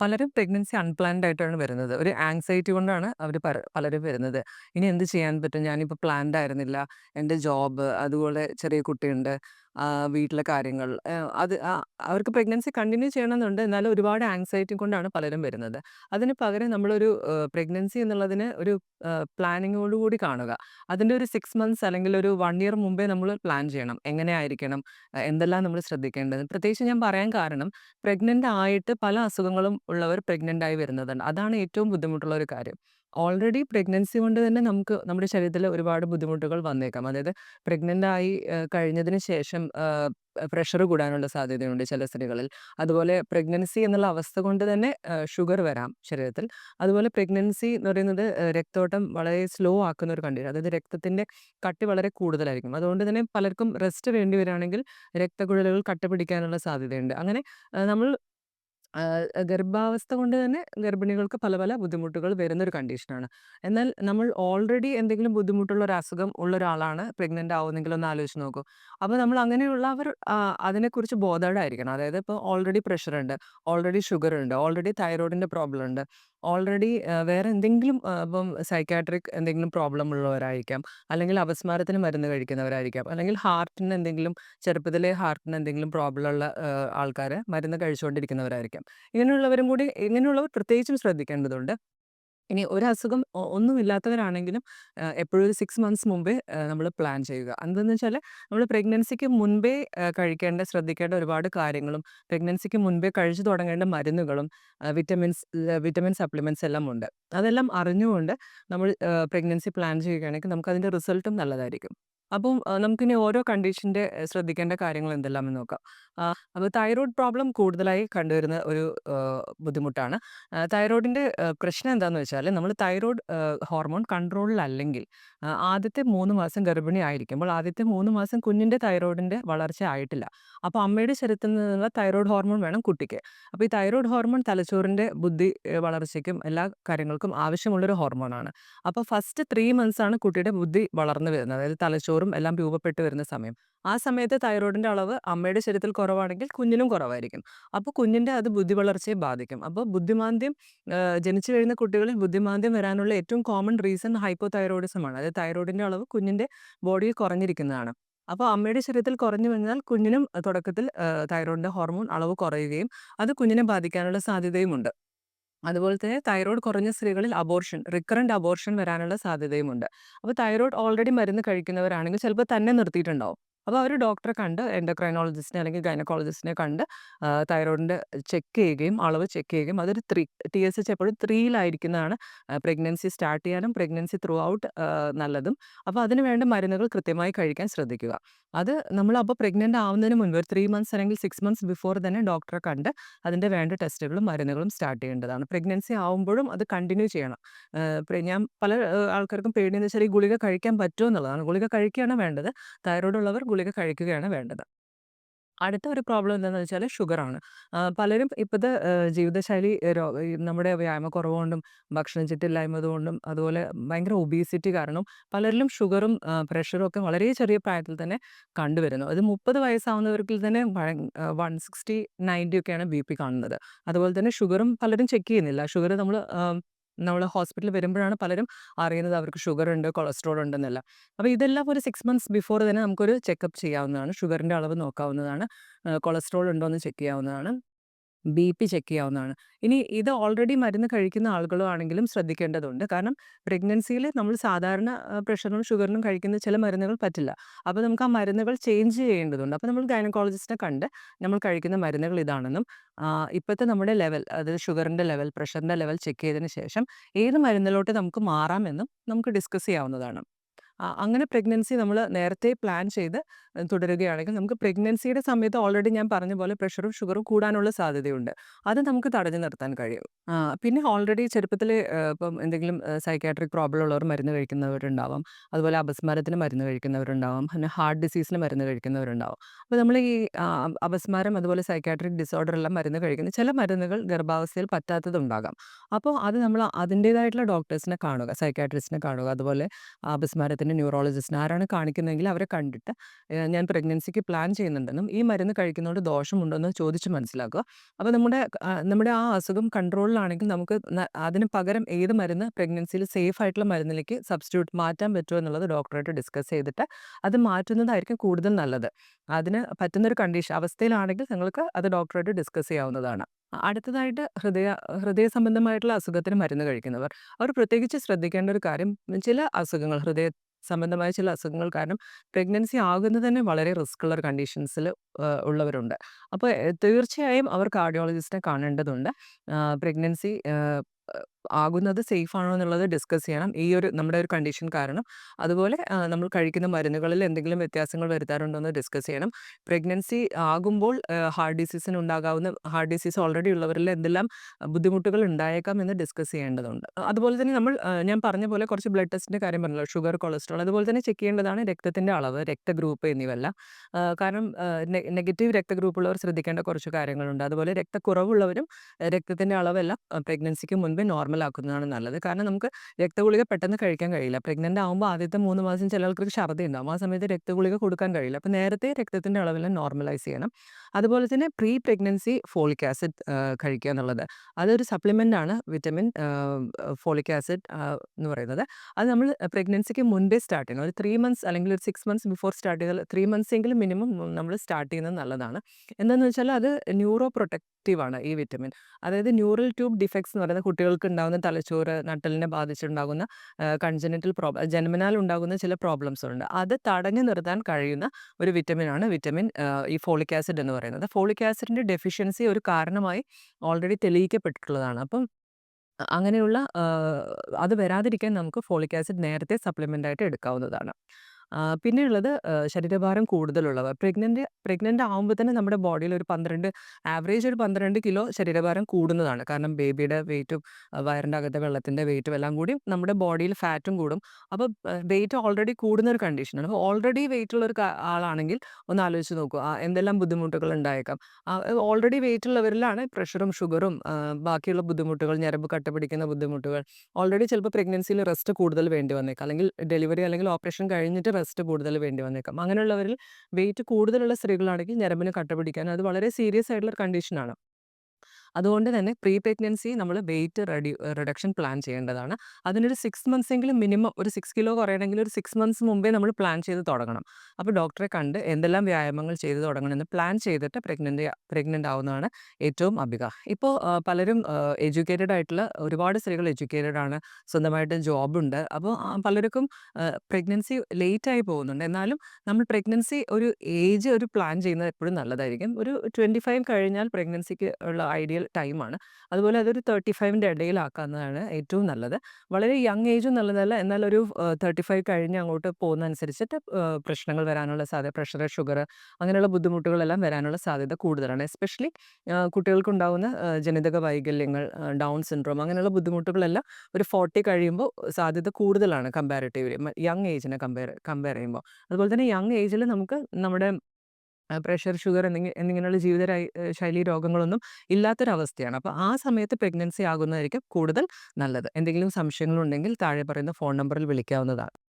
പലരും pregnancy unplanned ആയിട്ടാണ് വരുന്നത്. ഒരു ആങ്സൈറ്റി കൊണ്ടാണ് അവർ പര പലരും വരുന്നത്. ഇനി എന്ത് ചെയ്യാൻ പറ്റും? ഞാനിപ്പോ പ്ലാൻഡ് ആയിരുന്നില്ല. എന്റെ ജോബ്, അതുപോലെ ചെറിയ കുട്ടിയുണ്ട്. വീട്ടിലെ കാര്യങ്ങൾ. അത് അവർക്ക് പ്രഗ്നൻസി കണ്ടിന്യൂ ചെയ്യണമെന്നുണ്ട്. എന്നാലും ഒരുപാട് ആങ്സൈറ്റി കൊണ്ടാണ് പലരും വരുന്നത്. അതിന് പകരം നമ്മളൊരു പ്രഗ്നൻസി എന്നുള്ളതിന് ഒരു ഏഹ് പ്ലാനിങ്ങോട് കൂടി കാണുക. അതിന്റെ ഒരു 6 മന്ത്സ് അല്ലെങ്കിൽ ഒരു 1 ഇയർ മുമ്പേ നമ്മൾ പ്ലാൻ ചെയ്യണം. എങ്ങനെയായിരിക്കണം? എന്തെല്ലാം നമ്മൾ ശ്രദ്ധിക്കേണ്ടത്? പ്രത്യേകിച്ച് ഞാൻ പറയാൻ കാരണം പ്രഗ്നന്റ് ആയിട്ട് പല അസുഖങ്ങളും ഉള്ളവർ പ്രഗ്നന്റ് ആയി വരുന്നതാണ്. അതാണ് ഏറ്റവും ബുദ്ധിമുട്ടുള്ള ഒരു കാര്യം. ഓൾറെഡി പ്രഗ്നൻസി കൊണ്ട് തന്നെ നമുക്ക് നമ്മുടെ ശരീരത്തിൽ ഒരുപാട് ബുദ്ധിമുട്ടുകൾ വന്നേക്കാം. അതായത് പ്രഗ്നന്റ് ആയി കഴിഞ്ഞതിന് ശേഷം പ്രഷർ കൂടാനുള്ള സാധ്യതയുണ്ട് ചില സ്ത്രീകളിൽ. അതുപോലെ പ്രഗ്നൻസി എന്നുള്ള അവസ്ഥ കൊണ്ട് തന്നെ ഷുഗർ വരാം ശരീരത്തിൽ. അതുപോലെ പ്രഗ്നൻസി എന്ന് പറയുന്നത് രക്തോട്ടം വളരെ സ്ലോ ആക്കുന്ന ഒരു കണ്ടീഷൻ. അതായത് രക്തത്തിന്റെ കട്ടി വളരെ കൂടുതലായിരിക്കും. അതുകൊണ്ട് തന്നെ പലർക്കും റെസ്റ്റ് വേണ്ടി വരികയാണെങ്കിൽ രക്തക്കുഴലുകൾ കട്ട പിടിക്കാനുള്ള സാധ്യതയുണ്ട്. അങ്ങനെ നമ്മൾ ഗർഭാവസ്ഥ കൊണ്ട് തന്നെ ഗർഭിണികൾക്ക് പല പല ബുദ്ധിമുട്ടുകൾ വരുന്ന ഒരു കണ്ടീഷനാണ്. എന്നാൽ നമ്മൾ ഓൾറെഡി എന്തെങ്കിലും ബുദ്ധിമുട്ടുള്ള ഒരു അസുഖം ഉള്ള ഒരാളാണ് പ്രഗ്നന്റ് ആവുന്നെങ്കിൽ ഒന്ന് ആലോചിച്ച് നോക്കൂ. അപ്പോൾ നമ്മൾ അങ്ങനെയുള്ളവർ അതിനെക്കുറിച്ച് ബോധവായിരിക്കണം അതായത് ഇപ്പോൾ ഓൾറെഡി പ്രഷർ ഉണ്ട് ഓൾറെഡി ഷുഗർ ഉണ്ട് ഓൾറെഡി തൈറോയിഡിന്റെ പ്രോബ്ലം ഉണ്ട്, ഓൾറെഡി വേറെ എന്തെങ്കിലും ഇപ്പം സൈക്കാട്രിക് എന്തെങ്കിലും പ്രോബ്ലം ഉള്ളവരായിരിക്കാം, അല്ലെങ്കിൽ അപസ്മാരത്തിന് മരുന്ന് കഴിക്കുന്നവരായിരിക്കാം, അല്ലെങ്കിൽ ഹാർട്ടിന് എന്തെങ്കിലും ചെറുപ്പത്തിലെ ഹാർട്ടിന് എന്തെങ്കിലും പ്രോബ്ലം ഉള്ള ആൾക്കാർ മരുന്ന് കഴിച്ചുകൊണ്ടിരിക്കുന്നവരായിരിക്കാം. ഇങ്ങനെയുള്ളവരും കൂടി ഇങ്ങനെയുള്ളവർ പ്രത്യേകിച്ചും ശ്രദ്ധിക്കേണ്ടതുണ്ട്. ഇനി ഒരസുഖം അസുഖം ഒന്നുമില്ലാത്തവരാണെങ്കിലും എപ്പോഴും ഒരു സിക്സ് മന്ത്സ് മുമ്പേ നമ്മൾ പ്ലാൻ ചെയ്യുക. എന്തെന്ന് വെച്ചാൽ നമ്മൾ പ്രഗ്നൻസിക്ക് മുൻപേ കഴിക്കേണ്ട, ശ്രദ്ധിക്കേണ്ട ഒരുപാട് കാര്യങ്ങളും, പ്രഗ്നൻസിക്ക് മുൻപേ കഴിച്ചു തുടങ്ങേണ്ട മരുന്നുകളും, വിറ്റമിൻസ് വിറ്റമിൻ സപ്ലിമെന്റ്സ് എല്ലാം ഉണ്ട്. അതെല്ലാം അറിഞ്ഞുകൊണ്ട് നമ്മൾ പ്രഗ്നൻസി പ്ലാൻ ചെയ്യുകയാണെങ്കിൽ നമുക്ക് അതിന്റെ റിസൾട്ടും നല്ലതായിരിക്കും. അപ്പം നമുക്കിനി ഓരോ കണ്ടീഷന്റെ ശ്രദ്ധിക്കേണ്ട കാര്യങ്ങൾ എന്തെല്ലാം എന്ന് നോക്കാം. അപ്പോൾ അപ്പൊ തൈറോയ്ഡ് പ്രോബ്ലം കൂടുതലായി കണ്ടുവരുന്ന ഒരു ബുദ്ധിമുട്ടാണ്. ആഹ് തൈറോയിഡിന്റെ പ്രശ്നം എന്താന്ന് വെച്ചാൽ നമ്മൾ തൈറോയ്ഡ് ഹോർമോൺ കൺട്രോളിലല്ലെങ്കിൽ അല്ലെങ്കിൽ ആദ്യത്തെ 3 മാസം ഗർഭിണി ആയിരിക്കുമ്പോൾ ആദ്യത്തെ 3 മാസം കുഞ്ഞിന്റെ തൈറോയ്ഡിന്റെ വളർച്ച ആയിട്ടില്ല. അപ്പോൾ അമ്മയുടെ ശരീരത്തിൽ നിന്നുള്ള തൈറോയ്ഡ് ഹോർമോൺ വേണം കുട്ടിക്ക്. അപ്പോൾ ഈ തൈറോയ്ഡ് ഹോർമോൺ തലച്ചോറിന്റെ ബുദ്ധി വളർച്ചയ്ക്കും എല്ലാ കാര്യങ്ങൾക്കും ആവശ്യമുള്ളൊരു ഹോർമോണാണ്. അപ്പോൾ ഫസ്റ്റ് 3 മന്ത്സ് ആണ് കുട്ടിയുടെ ബുദ്ധി വളർന്നു വരുന്നത്. അതായത് തലച്ചോറും എല്ലാം രൂപപ്പെട്ട് വരുന്ന സമയം. ആ സമയത്ത് തൈറോയിഡിന്റെ അളവ് അമ്മയുടെ ശരീരത്തിൽ കുറവാണെങ്കിൽ കുഞ്ഞിനും കുറവായിരിക്കും. അപ്പോൾ കുഞ്ഞിന്റെ അത് ബുദ്ധി വളർച്ചയെ ബാധിക്കും. അപ്പോൾ ബുദ്ധിമാന്ദ്യം ജനിച്ചു കഴിയുന്ന കുട്ടികളിൽ ബുദ്ധിമാന്ദ്യം വരാനുള്ള ഏറ്റവും കോമൺ റീസൺ ഹൈപ്പോ തൈറോയിഡിസമാണ് അതായത് തൈറോയിഡിന്റെ അളവ് കുഞ്ഞിന്റെ ബോഡിയിൽ കുറഞ്ഞിരിക്കുന്നതാണ്. അപ്പോൾ അമ്മയുടെ ശരീരത്തിൽ കുറഞ്ഞു വന്നാൽ കുഞ്ഞിനും തുടക്കത്തിൽ തൈറോയിഡിന്റെ ഹോർമോൺ അളവ് കുറയുകയും അത് കുഞ്ഞിനെ ബാധിക്കാനുള്ള സാധ്യതയുമുണ്ട്. അതുപോലെ തന്നെ തൈറോയ്ഡ് കുറഞ്ഞ സ്ത്രീകളിൽ അബോർഷൻ, റിക്കറന്റ് അബോർഷൻ വരാനുള്ള സാധ്യതയുമുണ്ട്. അപ്പൊ തൈറോയ്ഡ് ഓൾറെഡി മരുന്ന് കഴിക്കുന്നവരാണെങ്കിൽ ചിലപ്പോൾ തന്നെ നിർത്തിയിട്ടുണ്ടാവും. അപ്പൊ അവർ ഡോക്ടറെ കണ്ട് എൻഡോക്രൈനോളജിസ്റ്റിനെ അല്ലെങ്കിൽ ഗൈനക്കോളജിസ്റ്റിനെ കണ്ട് തൈറോയിഡിന്റെ ചെക്ക് ചെയ്യുകയും അളവ് ചെക്ക് ചെയ്യുകയും അതൊരു ത്രീ ടി എസ് എച്ച് എപ്പോഴും 3യിലായിരിക്കുന്നതാണ് ആഹ് പ്രഗ്നൻസി സ്റ്റാർട്ട് ചെയ്യാനും പ്രഗ്നൻസി ത്രൂ ഔട്ട് നല്ലതും. അപ്പോൾ അതിന് വേണ്ട മരുന്നുകൾ കൃത്യമായി കഴിക്കാൻ ശ്രദ്ധിക്കുക. അത് നമ്മൾ അപ്പോൾ പ്രഗ്നന്റ് ആവുന്നതിന് മുൻപ് ഒരു ത്രീ മന്ത്സ് അല്ലെങ്കിൽ സിക്സ് മന്ത്സ് ബിഫോർ തന്നെ ഡോക്ടറെ കണ്ട് അതിന്റെ വേണ്ട ടെസ്റ്റുകളും മരുന്നുകളും സ്റ്റാർട്ട് ചെയ്യേണ്ടതാണ്. പ്രഗ്നൻസി ആവുമ്പോഴും അത് കണ്ടിന്യൂ ചെയ്യണം. ഞാൻ പല ആൾക്കാർക്കും പേടിയെന്ന് വെച്ചാൽ ഈ ഗുളിക കഴിക്കാൻ പറ്റുമോ എന്നുള്ളതാണ്. ഗുളിക കഴിക്കുകയാണ് വേണ്ടത്. തൈറോയിഡ് ഉള്ളവർ ഗുളിക കഴിക്കുകയാണ് വേണ്ടത്. അടുത്ത ഒരു പ്രോബ്ലം എന്താണെന്ന് വെച്ചാൽ ഷുഗറാണ്. പലരും ഇപ്പോഴത്തെ ജീവിതശൈലി നമ്മുടെ വ്യായാമക്കുറവുകൊണ്ടും കൊണ്ടും, ചിറ്റില്ലായ്മ കൊണ്ടും, അതുപോലെ ഭയങ്കര ഒബീസിറ്റി കാരണം പലരിലും ഷുഗറും പ്രഷറും ഒക്കെ വളരെ ചെറിയ പ്രായത്തിൽ തന്നെ കണ്ടുവരുന്നു. അത് 30 വയസ്സാവുന്നവർക്കിൽ തന്നെ ഏഹ് 160, 90 ഒക്കെയാണ് ബിപി കാണുന്നത്. അതുപോലെ തന്നെ ഷുഗറും പലരും ചെക്ക് ചെയ്യുന്നില്ല. ഷുഗർ നമ്മൾ ആഹ് നമ്മൾ ഹോസ്പിറ്റലിൽ വരുമ്പോഴാണ് പലരും അറിയുന്നത് അവർക്ക് ഷുഗർ ഉണ്ട് കൊളസ്ട്രോൾ ഉണ്ടെന്നല്ല അപ്പോൾ ഇതെല്ലാം ഒരു സിക്സ് മന്ത്സ് ബിഫോർ തന്നെ നമുക്കൊരു ചെക്കപ്പ് ചെയ്യാവുന്നതാണ്. ഷുഗറിന്റെ അളവ് നോക്കാവുന്നതാണ്. കൊളസ്ട്രോൾ ഉണ്ടോ എന്ന് ചെക്ക് ചെയ്യാവുന്നതാണ്. ബിപി ചെക്ക് ചെയ്യാവുന്നതാണ്. ഇനി ഇത് ഓൾറെഡി മരുന്ന് കഴിക്കുന്ന ആളുകളും ആണെങ്കിലും ശ്രദ്ധിക്കേണ്ടതുണ്ട്. കാരണം പ്രഗ്നൻസിയിൽ നമ്മൾ സാധാരണ പ്രഷറും പ്രഷറിനും ഷുഗറിനും കഴിക്കുന്ന ചില മരുന്നുകൾ പറ്റില്ല. അപ്പോൾ നമുക്ക് ആ മരുന്നുകൾ ചേഞ്ച് ചെയ്യേണ്ടതുണ്ട്. അപ്പോൾ നമ്മൾ ഗൈനക്കോളജിസ്റ്റിനെ കണ്ട് നമ്മൾ കഴിക്കുന്ന മരുന്നുകൾ ഇതാണെന്നും ഇപ്പോഴത്തെ നമ്മുടെ ലെവൽ അതായത് ഷുഗറിന്റെ ലെവൽ, പ്രഷറിന്റെ ലെവൽ ചെക്ക് ചെയ്തതിന് ശേഷം ഏത് മരുന്നിലോട്ട് നമുക്ക് മാറാമെന്നും നമുക്ക് ഡിസ്കസ് ചെയ്യാവുന്നതാണ്. അങ്ങനെ പ്രഗ്നൻസി നമ്മൾ നേരത്തെ പ്ലാൻ ചെയ്ത് തുടരുകയാണെങ്കിൽ നമുക്ക് പ്രഗ്നൻസിയുടെ സമയത്ത് ഓൾറെഡി ഞാൻ പറഞ്ഞ പോലെ പ്രഷറും ഷുഗറും കൂടാനുള്ള സാധ്യതയുണ്ട്. അത് നമുക്ക് തടഞ്ഞു നിർത്താൻ കഴിയും. പിന്നെ ഓൾറെഡി ചെറുപ്പത്തിൽ ഇപ്പം എന്തെങ്കിലും സൈക്കാട്രിക് പ്രോബ്ലം ഉള്ളവർ മരുന്ന് കഴിക്കുന്നവരുണ്ടാവാം. അതുപോലെ അപസ്മാരത്തിന് മരുന്ന് കഴിക്കുന്നവരുണ്ടാവാം. പിന്നെ ഹാർട്ട് ഡിസീസിന് മരുന്ന് കഴിക്കുന്നവരുണ്ടാവും. അപ്പോൾ നമ്മൾ ഈ അപസ്മാരം അതുപോലെ സൈക്കാട്രിക് ഡിസോർഡർ എല്ലാം മരുന്ന് കഴിക്കുന്ന ചില മരുന്നുകൾ ഗർഭാവസ്ഥയിൽ പറ്റാത്തതുണ്ടാകാം. അപ്പോൾ അത് നമ്മൾ അതിന്റേതായിട്ടുള്ള ഡോക്ടേഴ്സിനെ കാണുക. സൈക്കാട്രിസ്റ്റിനെ കാണുക. അതുപോലെ അപസ്മാരത്തിന് ഹൃദയത്തിന്റെ ന്യൂറോളജിസ്റ്റിന് ആരാണ് കാണിക്കുന്നതെങ്കിൽ അവരെ കണ്ടിട്ട് ഞാൻ പ്രഗ്നൻസിക്ക് പ്ലാൻ ചെയ്യുന്നുണ്ടെന്നും ഈ മരുന്ന് കഴിക്കുന്നതുകൊണ്ട് ദോഷമുണ്ടോ എന്ന് ചോദിച്ച് മനസ്സിലാക്കുക. അപ്പോൾ നമ്മുടെ നമ്മുടെ ആ അസുഖം കൺട്രോളിലാണെങ്കിൽ നമുക്ക് അതിന് പകരം ഏത് മരുന്ന് പ്രഗ്നൻസിയിൽ സേഫ് ആയിട്ടുള്ള മരുന്നിലേക്ക് സബ്സ്റ്റിറ്റ്യൂട്ട് മാറ്റാൻ പറ്റുമോ എന്നുള്ളത് ഡോക്ടറായിട്ട് ഡിസ്കസ് ചെയ്തിട്ട് അത് മാറ്റുന്നതായിരിക്കും കൂടുതൽ നല്ലത്. അതിന് പറ്റുന്നൊരു കണ്ടീഷൻ അവസ്ഥയിലാണെങ്കിൽ നിങ്ങൾക്ക് അത് ഡോക്ടറായിട്ട് ഡിസ്കസ് ചെയ്യാവുന്നതാണ്. അടുത്തതായിട്ട് ഹൃദയ ഹൃദയ സംബന്ധമായിട്ടുള്ള അസുഖത്തിന് മരുന്ന് കഴിക്കുന്നവർ. അവർ പ്രത്യേകിച്ച് ശ്രദ്ധിക്കേണ്ട ഒരു കാര്യം ചില അസുഖങ്ങൾ ഹൃദയ സംബന്ധമായ ചില അസുഖങ്ങൾ കാരണം പ്രഗ്നൻസി ആകുന്നത് തന്നെ വളരെ റിസ്ക് ഉള്ള ഒരു കണ്ടീഷൻസിൽ ഉള്ളവരുണ്ട്. അപ്പോൾ തീർച്ചയായും അവർ കാർഡിയോളജിസ്റ്റിനെ കാണേണ്ടതുണ്ട്. പ്രഗ്നൻസി ആകുന്നത് സേഫ് ആണോ എന്നുള്ളത് ഡിസ്കസ് ചെയ്യണം. ഈ ഒരു നമ്മുടെ ഒരു കണ്ടീഷൻ കാരണം. അതുപോലെ നമ്മൾ കഴിക്കുന്ന മരുന്നുകളിൽ എന്തെങ്കിലും വ്യത്യാസങ്ങൾ വരുത്താറുണ്ടോ എന്ന് ഡിസ്കസ് ചെയ്യണം. പ്രഗ്നൻസി ആകുമ്പോൾ ഹാർട്ട് ഡിസീസിന് ഉണ്ടാകാവുന്ന ഹാർട്ട് ഡിസീസ് ഓൾറെഡി ഉള്ളവരിൽ എന്തെല്ലാം ബുദ്ധിമുട്ടുകൾ ഉണ്ടായേക്കാം എന്ന് ഡിസ്കസ് ചെയ്യേണ്ടതുണ്ട്. അതുപോലെ തന്നെ നമ്മൾ ഞാൻ പറഞ്ഞ പോലെ കുറച്ച് ബ്ലഡ് ടെസ്റ്റിന്റെ കാര്യം പറഞ്ഞല്ലോ. ഷുഗർ, കൊളസ്ട്രോൾ അതുപോലെ തന്നെ ചെക്ക് ചെയ്യേണ്ടതാണ് രക്തത്തിന്റെ അളവ്, രക്തഗ്രൂപ്പ് എന്നിവയെല്ലാം. ആഹ്, കാരണം നെഗറ്റീവ് രക്തഗ്രൂപ്പ് രക്തഗ്രൂപ്പുള്ളവർ ശ്രദ്ധിക്കേണ്ട കുറച്ച് കാര്യങ്ങളുണ്ട്. അതുപോലെ രക്തക്കുറവുള്ളവരും രക്തത്തിന്റെ അളവെല്ലാം പ്രഗ്നൻസിക്ക് മുൻപേ നോർമൽ ആക്കുന്നതാണ് നല്ലത്. കാരണം നമുക്ക് രക്തഗുളിക പെട്ടെന്ന് കഴിക്കാൻ കഴിയില്ല. പ്രഗ്നന്റ് ആകുമ്പോൾ ആദ്യത്തെ മൂന്ന് മാസം ചില ആൾക്കാർക്ക് ഛർദ്ദി ഉണ്ടാകും ആ സമയത്ത് രക്തഗുളിക കൊടുക്കാൻ കഴിയില്ല. അപ്പോൾ നേരത്തെ രക്തത്തിന്റെ അളവെല്ലാം നോർമലൈസ് ചെയ്യണം. അതുപോലെ തന്നെ പ്രീ പ്രഗ്നൻസി ഫോളിക് ആസിഡ് കഴിക്കുക എന്നുള്ളത്. അതൊരു സപ്ലിമെന്റ് ആണ് വിറ്റമിൻ ഫോളിക് ആസിഡ് എന്ന് പറയുന്നത്. അത് നമ്മൾ പ്രഗ്നൻസിക്ക് മുൻപേ സ്റ്റാർട്ട് ചെയ്യണം. ഒരു ത്രീ മന്ത്സ് അല്ലെങ്കിൽ ഒരു സിക്സ് മന്ത്സ് ബിഫോർ സ്റ്റാർട്ട് ചെയ്താൽ ത്രീ മന്ത്സ് എങ്കിലും മിനിമം നമ്മൾ സ്റ്റാർട്ട് ചെയ്യുന്നത് നല്ലതാണ്. എന്താണെന്ന് വെച്ചാൽ അത് ന്യൂറോ പ്രൊട്ടക്റ്റീവ് ആണ് ഈ വിറ്റമിൻ. അതായത് ന്യൂറൽ ട്യൂബ് ഡിഫെക്ട്സ് എന്ന് പറയുന്നത് കുട്ടികൾക്ക് തലച്ചോറ് നട്ടലിനെ ബാധിച്ചുണ്ടാകുന്ന കൺജനറ്റൽ പ്രോബ്ലം പ്രോബ് ജന്മനാൽ ഉണ്ടാകുന്ന ചില പ്രോബ്ലംസ് ഉണ്ട്. അത് തടഞ്ഞു നിർത്താൻ കഴിയുന്ന ഒരു വിറ്റമിൻ ആണ് വിറ്റമിൻ ഈ ഫോളിക് ആസിഡ് എന്ന് പറയുന്നത്. ഫോളിക് ആസിഡിന്റെ ഡെഫിഷ്യൻസി ഒരു കാരണമായി ഓൾറെഡി തെളിയിക്കപ്പെട്ടിട്ടുള്ളതാണ്. അപ്പം അങ്ങനെയുള്ള അത് വരാതിരിക്കാൻ നമുക്ക് ഫോളിക് ആസിഡ് നേരത്തെ സപ്ലിമെന്റ് ആയിട്ട് എടുക്കാവുന്നതാണ്. പിന്നെയുള്ളത് ശരീരഭാരം കൂടുതലുള്ളവർ. പ്രഗ്നന്റ് പ്രഗ്നന്റ് ആകുമ്പോൾ തന്നെ നമ്മുടെ ബോഡിയിൽ ഒരു 12 ആവറേജ് ഒരു 12 കിലോ ശരീരഭാരം കൂടുന്നതാണ്. കാരണം ബേബിയുടെ വെയിറ്റും വയറിന്റെ അകത്തെ വെള്ളത്തിന്റെ വെയിറ്റും എല്ലാം കൂടി നമ്മുടെ ബോഡിയിൽ ഫാറ്റും കൂടും. അപ്പോൾ വെയിറ്റ് ഓൾറെഡി കൂടുന്ന ഒരു കണ്ടീഷനാണ്. അപ്പോൾ ഓൾറെഡി വെയിറ്റ് ഉള്ള ഒരു ആളാണെങ്കിൽ ഒന്ന് ആലോചിച്ച് നോക്കൂ. എന്തെല്ലാം ബുദ്ധിമുട്ടുകൾ ഉണ്ടായേക്കാം. ഓൾറെഡി വെയിറ്റ് ഉള്ളവരിലാണ് പ്രഷറും ഷുഗറും ബാക്കിയുള്ള ബുദ്ധിമുട്ടുകൾ ഞരമ്പ് കട്ട പിടിക്കുന്ന ബുദ്ധിമുട്ടുകൾ ഓൾറെഡി ചിലപ്പോൾ പ്രഗ്നൻസിയിൽ റെസ്റ്റ് കൂടുതൽ വേണ്ടി വന്നേക്കാം. അല്ലെങ്കിൽ ഡെലിവറി അല്ലെങ്കിൽ ഓപ്പറേഷൻ കഴിഞ്ഞിട്ട് റെസ്റ്റ് കൂടുതൽ വേണ്ടി വന്നേക്കാം. അങ്ങനെയുള്ളവരിൽ വെയിറ്റ് കൂടുതലുള്ള സ്ത്രീകളാണെങ്കിൽ ഞരമ്പിന് കട്ട പിടിക്കാൻ അത് വളരെ സീരിയസ് ആയിട്ടുള്ള ഒരു കണ്ടീഷനാണ്. അതുകൊണ്ട് തന്നെ പ്രീ പ്രഗ്നൻസി നമ്മൾ വെയിറ്റ് റെഡ്യൂ റിഡക്ഷൻ പ്ലാൻ ചെയ്യേണ്ടതാണ്. അതിനൊരു സിക്സ് മന്ത്സ് എങ്കിലും മിനിമം ഒരു സിക്സ് കിലോ കുറയണമെങ്കിൽ ഒരു സിക്സ് മന്ത്സ് മുമ്പേ നമ്മൾ പ്ലാൻ ചെയ്ത് തുടങ്ങണം. അപ്പോൾ ഡോക്ടറെ കണ്ട് എന്തെല്ലാം വ്യായാമങ്ങൾ ചെയ്ത് തുടങ്ങണമെന്ന് പ്ലാൻ ചെയ്തിട്ട് പ്രഗ്നന്റ് പ്രഗ്നന്റ് ആവുന്നതാണ് ഏറ്റവും അഭിക. ഇപ്പോൾ പലരും എഡ്യൂക്കേറ്റഡ് ആയിട്ടുള്ള ഒരുപാട് സ്ത്രീകൾ എഡ്യൂക്കേറ്റഡ് ആണ്. സ്വന്തമായിട്ട് ജോബുണ്ട്. അപ്പോൾ പലർക്കും പ്രഗ്നൻസി ആയി പോകുന്നുണ്ട്. എന്നാലും നമ്മൾ പ്രഗ്നൻസി ഒരു ഏജ് ഒരു പ്ലാൻ ചെയ്യുന്നത് എപ്പോഴും നല്ലതായിരിക്കും. ഒരു 25 കഴിഞ്ഞാൽ പ്രഗ്നൻസിക്ക് ഉള്ള ഐഡിയൽ ടൈമാണ്. അതുപോലെ അതൊരു 35ന്റെ ഇടയിലാക്കാവുന്നതാണ് ഏറ്റവും നല്ലത്. വളരെ യങ് ഏജും നല്ലതല്ല. എന്നാൽ ഒരു തേർട്ടി 35 കഴിഞ്ഞ് അങ്ങോട്ട് പോകുന്ന അനുസരിച്ചിട്ട് പ്രശ്നങ്ങൾ വരാനുള്ള സാധ്യത പ്രഷർ, ഷുഗർ അങ്ങനെയുള്ള ബുദ്ധിമുട്ടുകളെല്ലാം വരാനുള്ള സാധ്യത കൂടുതലാണ്. എസ്പെഷ്യലി കുട്ടികൾക്കുണ്ടാകുന്ന ജനിതക വൈകല്യങ്ങൾ, ഡൗൺ സിൻഡ്രോം അങ്ങനെയുള്ള ബുദ്ധിമുട്ടുകളെല്ലാം ഒരു 40 കഴിയുമ്പോൾ സാധ്യത കൂടുതലാണ് കമ്പാരിറ്റീവ്‌ലി യങ് ഏജിനെ കമ്പയർ കമ്പയർ ചെയ്യുമ്പോൾ. അതുപോലെ തന്നെ യങ് ഏജിൽ നമുക്ക് നമ്മുടെ പ്രഷർ, ഷുഗർ എന്തെങ്കിലും എന്നിങ്ങനെയുള്ള ജീവിത ശൈലി രോഗങ്ങളൊന്നും ഇല്ലാത്തൊരവസ്ഥയാണ്. അപ്പോൾ ആ സമയത്ത് പ്രഗ്നൻസി ആകുന്നതായിരിക്കും കൂടുതൽ നല്ലത്. എന്തെങ്കിലും സംശയങ്ങളുണ്ടെങ്കിൽ താഴെ പറയുന്ന ഫോൺ നമ്പറിൽ വിളിക്കാവുന്നതാണ്.